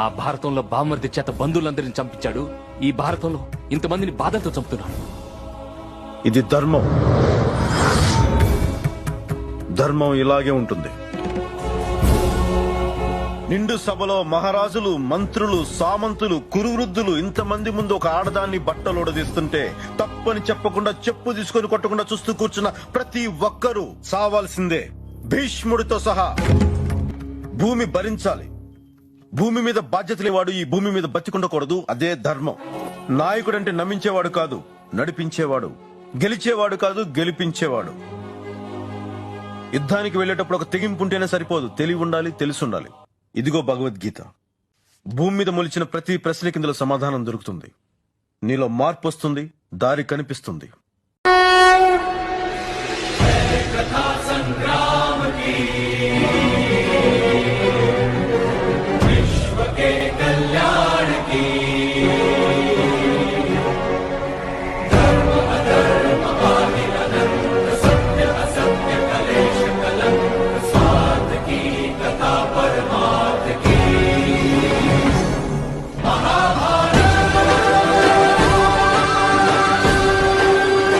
ఆ భారతంలో బామర్ది చేత బంధువులందరిని చంపించాడు. ఈ భారతంలో ఇంతమందిని బాధతో చంపుతున్నాడు. ఇది ధర్మం. ధర్మం ఇలాగే ఉంటుంది. నిండు సభలో మహారాజులు మంత్రులు సామంతులు కురువృద్ధులు ఇంతమంది ముందు ఒక ఆడదాన్ని బట్టలు ఉడదీస్తుంటే తప్పని చెప్పకుండా చెప్పు తీసుకొని కొట్టకుండా చూస్తూ కూర్చున్న ప్రతి ఒక్కరూ సావాల్సిందే భీష్ముడితో సహా భూమి భరించాలి. భూమి మీద బాధ్యత లేవాడు ఈ భూమి మీద బతికుండకూడదు అదే ధర్మం. నాయకుడంటే నమ్మించేవాడు కాదు నడిపించేవాడు. గెలిచేవాడు కాదు గెలిపించేవాడు. యుద్ధానికి వెళ్ళేటప్పుడు ఒక తెగింపు ఉంటేనే సరిపోదు తెలివి ఉండాలి తెలిసి ఉండాలి. ఇదిగో భగవద్గీత. భూమి మీద మొలిచిన ప్రతి ప్రశ్న కిందలో సమాధానం దొరుకుతుంది. నీలో మార్పు వస్తుంది దారి కనిపిస్తుంది.